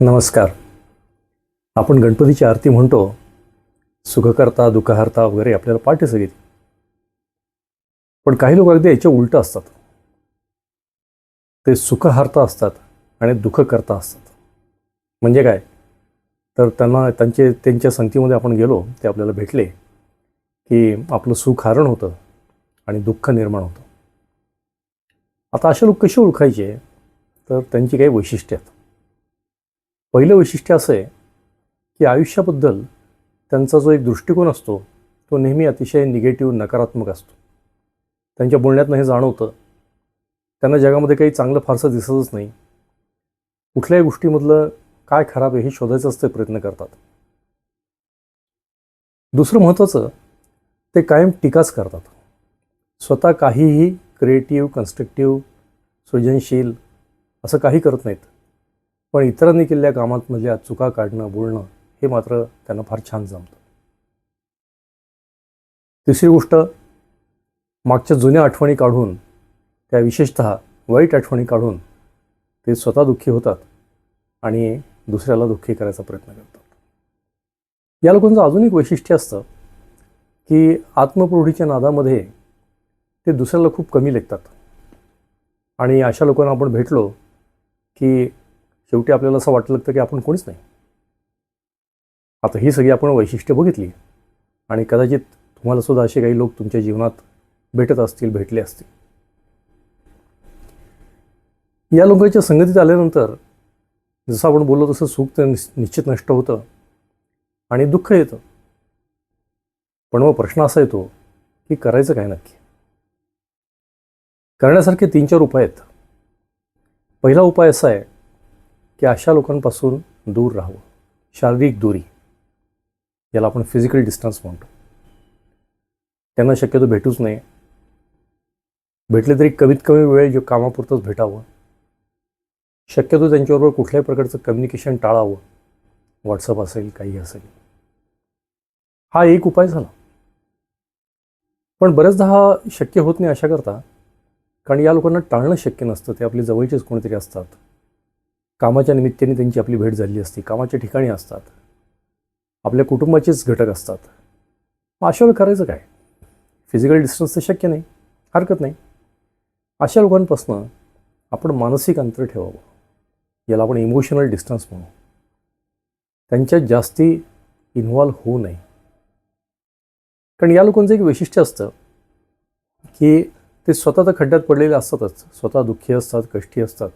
नमस्कार. आपण गणपतीची आरती म्हणतो. सुखकर्ता दुःखहर्ता वगैरे आपल्याला पाठ सगळी पण काही लोक अगदी याच्या उलटं असतात. ते सुखहर्ता असतात आणि दुःखकर्ता असतात. म्हणजे काय? तर त्यांना त्यांचे त्यांच्या संगतीमध्ये आपण गेलो ते आपल्याला भेटले की आपलं सुख हरण होतं आणि दुःख निर्माण होतं. आता असे लोक कसे ओळखायचे? तर त्यांची काही वैशिष्ट्य आहेत. पहिलं वैशिष्ट्य असं आहे की आयुष्याबद्दल त्यांचा जो एक दृष्टिकोन असतो तो नेहमी अतिशय निगेटिव्ह नकारात्मक असतो. त्यांच्या बोलण्यातनं हे जाणवतं. त्यांना जगामध्ये काही चांगलं फारसं दिसतच नाही. कुठल्याही गोष्टीमधलं काय खराब आहे हे शोधायचाच ते प्रयत्न करतात. दुसरं महत्त्वाचं ते कायम टीकाच करतात. स्वतः काहीही क्रिएटिव्ह कन्स्ट्रक्टिव्ह सृजनशील असं काही करत नाहीत. पण इतरांनी केलेल्या कामातमधल्या म्हणजे चुका काढणं बोलणं हे मात्र त्यांना फार छान जमतं. तिसरी गोष्ट मागच्या जुन्या आठवणी काढून त्या विशेषतः वाईट आठवणी काढून ते स्वतः दुःखी होतात आणि दुसऱ्याला दुःखी करायचा प्रयत्न करतात. या लोकांचं अजून एक वैशिष्ट्य असतं की आत्मप्रौढीच्या नादामध्ये ते दुसऱ्याला खूप कमी लेखतात. आणि अशा लोकांना आपण भेटलो की शेवटी आपल्याला असं वाटलं लागतं की आपण कोणीच नाही. आता ही सगळी आपण वैशिष्ट्य बघितली आणि कदाचित तुम्हाला सुद्धा असे काही लोक तुमच्या जीवनात भेटत असतील भेटले असतील. या लोकांच्या संगतीत आल्यानंतर जसं आपण बोललो तसं सुख तर निश्चित नष्ट होतं आणि दुःख येतं. पण मग प्रश्न असा येतो की करायचं काय नक्की? करण्यासारखे तीन चार उपाय आहेत. पहिला उपाय असा आहे की अशा लोकांपासून दूर राहावं. शारीरिक दूरी याला आपण फिजिकल डिस्टन्स म्हणतो. त्यांना शक्यतो भेटूच नाही भेटले तरी कमीत कमी वेळ जो कामापुरतंच भेटावं. शक्यतो त्यांच्याबरोबर कुठल्याही प्रकारचं कम्युनिकेशन टाळावं. व्हॉट्सअप असेल काही असेल. हा एक उपाय झाला. पण बरेचदा हा शक्य होत नाही अशा करता कारण या लोकांना टाळणं शक्य नसतं. ते आपले जवळचेच कोणीतरी असतात. कामाच्या निमित्ताने त्यांची आपली भेट झाली असते. कामाच्या ठिकाणी असतात. आपल्या कुटुंबाचेच घटक असतात. मग अशा करायचं काय? फिजिकल डिस्टन्स तर शक्य नाही. हरकत नाही. अशा लोकांपासून आपण मानसिक अंतर ठेवावं. याला आपण इमोशनल डिस्टन्स म्हणू. त्यांच्यात जास्ती इन्व्हॉल्व होऊ नये. कारण या लोकांचं एक वैशिष्ट्य असतं की ते स्वतः तर खड्ड्यात पडलेले असतातच. स्वतः दुःखी असतात कष्टी असतात.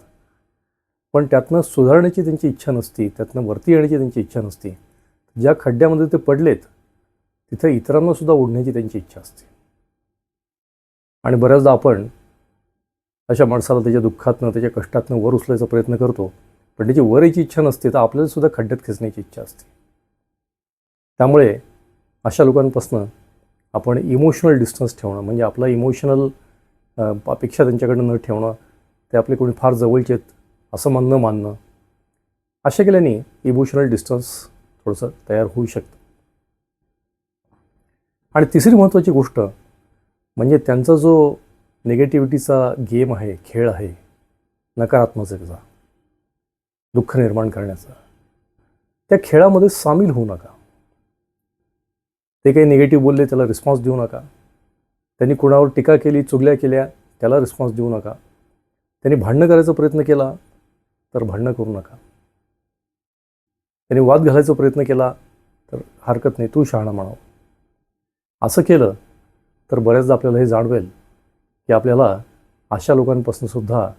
पण त्यातनं सुधारण्याची त्यांची इच्छा नसती त्यातनं वरती येण्याची त्यांची इच्छा नसती. ज्या खड्ड्यामध्ये ते पडलेत तिथं इतरांना सुद्धा ओढण्याची त्यांची इच्छा असते. आणि बऱ्याचदा आपण अशा माणसाला त्याच्या दुःखातनं त्याच्या कष्टातनं वर उचलायचा प्रयत्न करतो पण त्याची वर यायची इच्छा नसते तर आपल्याला सुद्धा खड्ड्यात खेचण्याची इच्छा असते. त्यामुळे अशा लोकांपासून आपण इमोशनल डिस्टन्स ठेवणं म्हणजे आपला इमोशनल अपेक्षा त्यांच्याकडनं न ठेवणं ते आपले कोणी फार जवळचे आहेत असं मानणं मानणं. अशा केल्याने इमोशनल डिस्टन्स थोडंसं तयार होऊ शकतं. आणि तिसरी महत्त्वाची गोष्ट म्हणजे त्यांचा जो निगेटिव्हिटीचा गेम आहे खेळ आहे नकारात्मकतेचा दुःख निर्माण करण्याचा त्या खेळामध्ये सामील होऊ नका. ते काही निगेटिव्ह बोलले त्याला रिस्पॉन्स देऊ नका. त्यांनी कुणावर टीका केली चुगल्या केल्या त्याला रिस्पॉन्स देऊ नका. त्यांनी भांडणं करायचा प्रयत्न केला तर भांडणं करू नका. त्यांनी वाद घालायचा प्रयत्न केला तर हरकत नाही तू शहाणा म्हणावं. असं केलं तर बऱ्याचदा आपल्याला हे जाणवेल की आपल्याला अशा लोकांपासून सुद्धा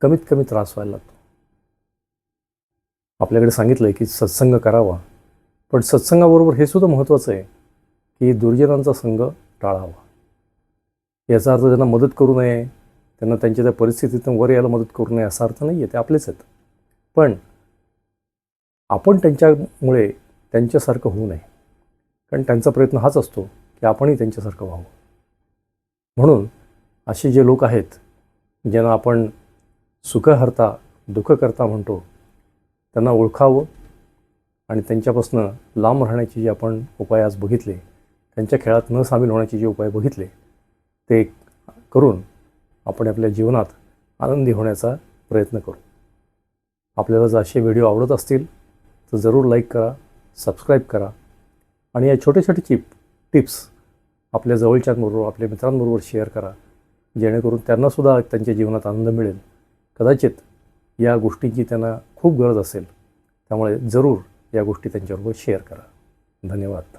कमीत कमी त्रास व्हायला लागतो. आपल्याकडे सांगितलं आहे की सत्संग करावा पण सत्संगाबरोबर हे सुद्धा महत्त्वाचं आहे की दुर्जनांचा संघ टाळावा. याचा अर्थ त्यांना मदत करू नये त्यांना त्यांच्या त्या परिस्थितीतून वर यायला मदत करू नये असा अर्थ नाही आहे ते आपलेच आहेत. पण आपण त्यांच्यामुळे त्यांच्यासारखं होऊ नये. कारण त्यांचा प्रयत्न हाच असतो की आपणही त्यांच्यासारखं व्हावं. म्हणून असे जे लोक आहेत ज्यांना आपण सुखहर्ता दुःखकर्ता म्हणतो त्यांना ओळखावं आणि त्यांच्यापासनं लांब राहण्याचे जे आपण उपाय आज बघितले त्यांच्या खेळात न सामील होण्याचे जे उपाय बघितले ते करून आपण आपल्या जीवनात आनंदी होण्याचा प्रयत्न करू. आपल्याला जर असे व्हिडिओ आवडत असतील तर जरूर लाईक करा सबस्क्राईब करा आणि या छोटे छोटे चिप टिप्स आपल्या जवळच्यांबरोबर आपल्या मित्रांबरोबर शेअर करा. जेणेकरून त्यांनासुद्धा त्यांच्या जीवनात आनंद मिळेल. कदाचित या गोष्टींची त्यांना खूप गरज असेल. त्यामुळे जरूर या गोष्टी त्यांच्याबरोबर शेअर करा. धन्यवाद.